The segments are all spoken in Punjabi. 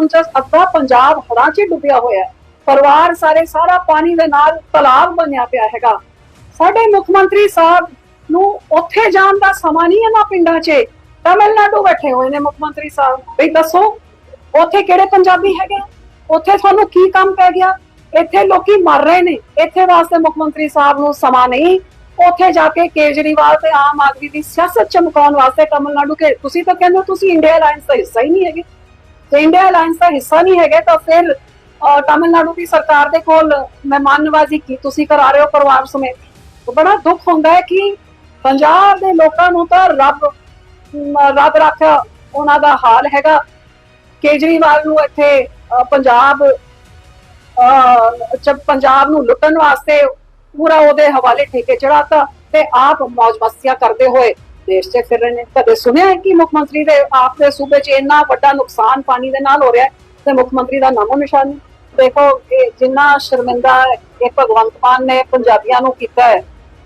ਪੁੰਚ ਅੱਧਾ ਪੰਜਾਬ ਹੜ੍ਹਾਂ 'ਚ ਡੁੱਬਿਆ ਹੋਇਆ ਹੈ। ਪਰਿਵਾਰ ਸਾਰੇ ਸਾਰਾ ਪਾਣੀ ਦੇ ਨਾਲ ਤਲਾਬ ਬਣਿਆ ਪਿਆ ਹੈਗਾ। ਸਾਡੇ ਮੁੱਖ ਮੰਤਰੀ ਸਾਹਿਬ ਨੂੰ ਉੱਥੇ ਜਾਣ ਦਾ ਸਮਾਂ ਨਹੀਂ ਇਹਨਾਂ ਪਿੰਡਾਂ 'ਚ। ਤਮਿਲਨਾਡੂ ਬੈਠੇ ਹੋਏ ਨੇ ਮੁੱਖ ਮੰਤਰੀ ਸਾਹਿਬ। ਵੀ ਦੱਸੋ, ਉੱਥੇ ਕਿਹੜੇ ਪੰਜਾਬੀ ਹੈਗੇ? ਆ? ਉੱਥੇ ਤੁਹਾਨੂੰ ਕੀ ਕੰਮ ਪੈ ਗਿਆ? ਇੱਥੇ ਲੋਕੀ ਮਰ ਰਹੇ ਨੇ। ਇੱਥੇ ਵਾਸਤੇ ਮੁੱਖ ਮੰਤਰੀ ਸਾਹਿਬ ਨੂੰ ਸਮਾਂ ਨਹੀਂ। ਉੱਥੇ ਜਾ ਕੇ ਕੇਜਰੀਵਾਲ ਤੇ ਆਮ ਆਦਮੀ ਦੀ ਸਿਆਸਤ ਚਮਕਾਉਣ ਵਾਸਤੇ ਤਮਿਲਨਾਡੂ ਕੇ ਤੁਸੀਂ ਤਾਂ ਕਹਿੰਦੇ ਹੋ ਤੁਸੀਂ ਇੰਡੀਆ ਅਲਾਈਅੰਸ ਦਾ ਹਿੱਸਾ ਹੀ ਨਹੀਂ ਹੈਗੇ। ਤੇ ਇੰਡੀਆ ਅਲਾਈਅੰਸ ਦਾ ਹਿੱਸਾ ਨਹੀਂ ਹੈਗੇ ਤਾਂ ਫਿਰ ਤਮਿਲਨਾਡੂ ਦੀ ਸਰਕਾਰ ਦੇ ਕੋਲ ਮਹਿਮਾਨਨਵਾਜ਼ੀ ਕੀ? ਤੁਸੀਂ ਕਰਾ ਰਹੇ ਹੋ ਪਰਿਵਾਰ ਸਮੇਤ। ਬੜਾ ਦੁੱਖ ਹੁੰਦਾ ਹੈ ਕਿ ਪੰਜਾਬ ਦੇ ਲੋਕਾਂ ਨੂੰ ਤਾਂ ਰੱਬ ਰੱਬ ਰੱਖਾ ਉਹਨਾਂ ਦਾ ਹਾਲ ਹੈਗਾ। ਕੇਜਰੀਵਾਲ ਨੂੰ ਇੱਥੇ ਪੰਜਾਬ ਅਹ, ਚ ਪੰਜਾਬ ਨੂੰ ਲੁੱਟਣ ਵਾਸਤੇ ਪੂਰਾ ਉਹਦੇ ਹਵਾਲੇ ਠੇਕੇ ਚੜਾਤਾ ਤੇ ਆਪ ਮौज ਮਸਤੀਆਂ ਕਰਦੇ ਹੋਏ ਦੇਸ਼ 'ਚ ਫਿਰ ਰਹੇ ਨੇ। ਕਦੇ ਸੁਣਿਆ ਹੈ ਕਿ ਮੁੱਖ ਮੰਤਰੀ ਦੇ ਆਪ ਦੇ ਸੂਬੇ 'ਚ ਇੰਨਾ ਵੱਡਾ ਨੁਕਸਾਨ ਪਾਣੀ ਦੇ ਨਾਲ ਹੋ ਰਿਹਾ ਤੇ ਮੁੱਖ ਮੰਤਰੀ ਦਾ ਨਾਮੋ ਨਿਸ਼ਾਨ? ਨਹੀਂ ਦੇਖੋ ਇਹ ਜਿੰਨਾ ਸ਼ਰਮਿੰਦਾ ਇਹ ਭਗਵੰਤ ਮਾਨ ਨੇ ਪੰਜਾਬੀਆਂ ਨੂੰ ਕੀਤਾ ਹੈ।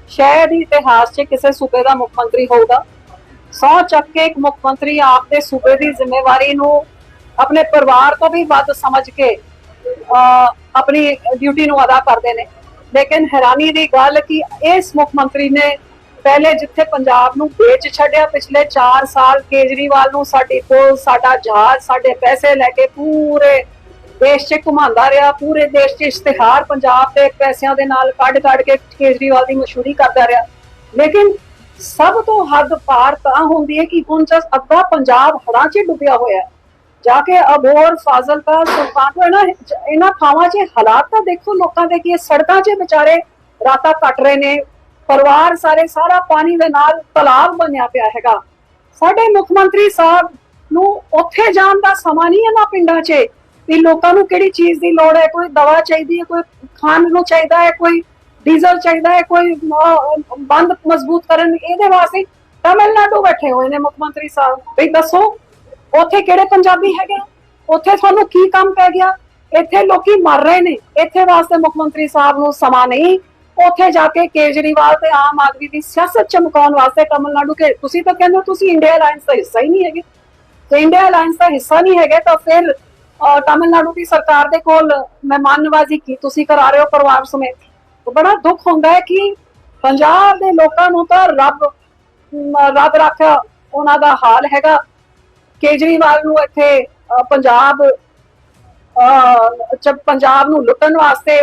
ਸ਼ਾਇਦ ਹੀ ਇਤਿਹਾਸ 'ਚ ਕਿਸੇ ਸੂਬੇ ਦਾ ਮੁੱਖ ਮੰਤਰੀ ਹੋਊਗਾ। ਸੌ ਚੱਕ ਕੇ ਇੱਕ ਮੁੱਖ ਮੰਤਰੀ ਆਪ ਦੇ ਸੂਬੇ ਦੀ ਜ਼ਿੰਮੇਵਾਰੀ ਨੂੰ ਆਪਣੇ ਪਰਿਵਾਰ ਤੋਂ ਵੀ ਵੱਧ ਸਮਝ ਕੇ ਅਹ, ਆਪਣੀ ਡਿਊਟੀ ਨੂੰ ਅਦਾ ਕਰਦੇ ਨੇ। ਲੇਕਿਨ ਹੈਰਾਨੀ ਦੀ ਗੱਲ ਕਿ ਇਸ ਮੁੱਖ ਮੰਤਰੀ ਨੇ ਪਹਿਲੇ ਜਿੱਥੇ ਪੰਜਾਬ ਨੂੰ ਵੇਚ ਛੱਡਿਆ ਪਿਛਲੇ 4 ਸਾਲ ਕੇਜਰੀਵਾਲ ਨੂੰ ਸਾਡੇ ਕੋਲ ਸਾਡਾ ਜਹਾਜ਼ ਸਾਡੇ ਪੈਸੇ ਲੈ ਕੇ ਪੂਰੇ ਦੇਸ਼ 'ਚ ਘੁਮਾਉਂਦਾ ਰਿਹਾ ਪੂਰੇ ਦੇਸ਼ 'ਚ ਇਸ਼ਤਿਹਾਰ ਪੰਜਾਬ ਦੇ ਪੈਸਿਆਂ ਦੇ ਨਾਲ ਕੱਢ ਕੱਢ ਕੇ ਕੇਜਰੀਵਾਲ ਦੀ ਮਸ਼ਹੂਰੀ ਕਰਦਾ ਰਿਹਾ। ਲੇਕਿਨ ਸਭ ਤੋਂ ਹੱਦ ਪਾਰ ਤਾਂ ਹੁੰਦੀ ਹੈ ਕਿ ਹੁਣ ਜਸ ਅੱਧਾ ਪੰਜਾਬ ਹੜਾਂ 'ਚ ਡੁੱਬਿਆ ਹੋਇਆ ਹੈ। ਜਾ ਕੇ ਅਬੋਰ ਫਾਜ਼ਿਲਕਾ ਸੁਲਤਾਨਪੁਰ ਨਾ ਇਹਨਾਂ ਥਾਵਾਂ 'ਚ ਹਾਲਾਤ ਤਾਂ ਦੇਖੋ ਲੋਕਾਂ ਦੇ ਕਿ ਹੈ, ਸੜਕਾਂ 'ਚ ਵਿਚਾਰੇ ਰਾਤਾਂ ਕੱਟ ਰਹੇ ਨੇ ਪਰਿਵਾਰ ਸਾਰੇ ਸਾਰਾ ਪਾਣੀ ਦੇ ਨਾਲ ਤਲਾਬ ਬਣਿਆ ਪਿਆ ਹੈਗਾ। ਸਾਡੇ ਮੁੱਖ ਮੰਤਰੀ ਸਾਹਿਬ ਨੂੰ ਉੱਥੇ ਜਾਣ ਦਾ ਸਮਾਂ ਨਹੀਂ ਇਹਨਾਂ ਪਿੰਡਾਂ 'ਚ। ਵੀ ਲੋਕਾਂ ਨੂੰ ਕਿਹੜੀ ਚੀਜ਼ ਦੀ ਲੋੜ ਹੈ? ਕੋਈ ਦਵਾ ਚਾਹੀਦੀ ਹੈ, ਕੋਈ ਖਾਣ ਨੂੰ ਚਾਹੀਦਾ ਹੈ, ਕੋਈ ਡੀਜ਼ਲ ਚਾਹੀਦਾ ਹੈ, ਕੋਈ ਬੰਦ ਮਜ਼ਬੂਤ ਕਰਨ ਇਹਦੇ ਵਾਸਤੇ ਤਮਿਲਨਾਡੂ ਬੈਠੇ ਹੋਏ ਨੇ ਮੁੱਖ ਮੰਤਰੀ ਸਾਹਿਬ। ਵੀ ਦੱਸੋ, ਉੱਥੇ ਕਿਹੜੇ ਪੰਜਾਬੀ ਹੈਗੇ? ਉੱਥੇ ਤੁਹਾਨੂੰ ਕੀ ਕੰਮ ਪੈ ਗਿਆ? ਇੱਥੇ ਲੋਕੀ ਮਰ ਰਹੇ ਨੇ। ਇੱਥੇ ਵਾਸਤੇ ਮੁੱਖ ਮੰਤਰੀ ਸਾਹਿਬ ਨੂੰ ਸਮਾਂ ਨਹੀਂ। ਉੱਥੇ ਜਾ ਕੇ ਕੇਜਰੀਵਾਲ ਤੇ ਆਮ ਆਦਮੀ ਦੀ ਸਿਆਸਤ ਚਮਕਾਉਣ ਵਾਸਤੇ ਤਮਿਲਨਾਡੂ ਕੇ ਤੁਸੀਂ ਤਾਂ ਕਹਿੰਦੇ ਤੁਸੀਂ ਇੰਡੀਆ ਅਲਾਈਅੰਸ ਦਾ ਹਿੱਸਾ ਹੀ ਨਹੀਂ ਹੈਗੇ। ਤੇ ਇੰਡੀਆ ਅਲਾਈਅੰਸ ਦਾ ਹਿੱਸਾ ਨਹੀਂ ਹੈਗੇ ਤਾਂ ਫਿਰ ਅਹ, ਦੀ ਸਰਕਾਰ ਦੇ ਕੋਲ ਮਹਿਮਾਨਨਵਾਜ਼ੀ ਕੀ? ਤੁਸੀਂ ਕਰਾ ਰਹੇ ਹੋ ਪਰਿਵਾਰ ਸਮੇਤ। ਤਾਂ ਬੜਾ ਦੁੱਖ ਹੁੰਦਾ ਹੈ ਕਿ ਪੰਜਾਬ ਦੇ ਲੋਕਾਂ ਨੂੰ ਤਾਂ ਰੱਬ ਰੱਬ ਰੱਖਾ ਉਹਨਾਂ ਦਾ ਹਾਲ ਹੈਗਾ। ਕੇਜਰੀਵਾਲ ਨੂੰ ਇੱਥੇ ਪੰਜਾਬ ਅਹ, ਪੰਜਾਬ ਨੂੰ ਲੁੱਟਣ ਵਾਸਤੇ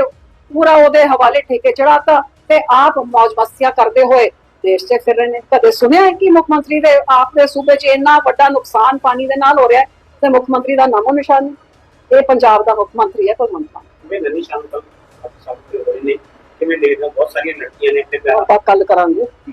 ਪੂਰਾ ਉਹਦੇ ਹਵਾਲੇ ਠੇਕੇ ਚੜਾਤਾ ਤੇ ਆਪ ਮौज ਮਸਤੀਆਂ ਕਰਦੇ ਹੋਏ ਦੇਸ਼ 'ਚ ਫਿਰ ਰਹੇ ਨੇ ਕਦੇ ਸੁਣਿਆ ਹੈ ਕਿ ਮੁੱਖ ਮੰਤਰੀ ਦੇ ਆਪ ਦੇ ਸੂਬੇ 'ਚ ਇੰਨਾ ਵੱਡਾ ਨੁਕਸਾਨ ਪਾਣੀ ਦੇ ਨਾਲ ਹੋ ਰਿਹਾ ਤੇ ਮੁੱਖ ਮੰਤਰੀ ਦਾ ਨਾਮੋ ਨਿਸ਼ਾਨ ਨਹੀਂ ਇਹ ਪੰਜਾਬ ਦਾ ਮੁੱਖ ਮੰਤਰੀ ਹੈ ਭਗਵੰਤ ਮਾਨ। ਮੈਂ ਨਨੀ ਸ਼ਾਮ ਤੱਕ ਸਭ ਤੋਂ ਹੋਏ ਨੇ ਕਿ ਮੈਂ ਦੇਖਦਾ ਬਹੁਤ ਸਾਰੀਆਂ ਲੜਕੀਆਂ ਨੇ ਇੱਥੇ ਵਿਆਹ ਆਪਾਂ ਕੱਲ ਕਰਾਂਗੇ।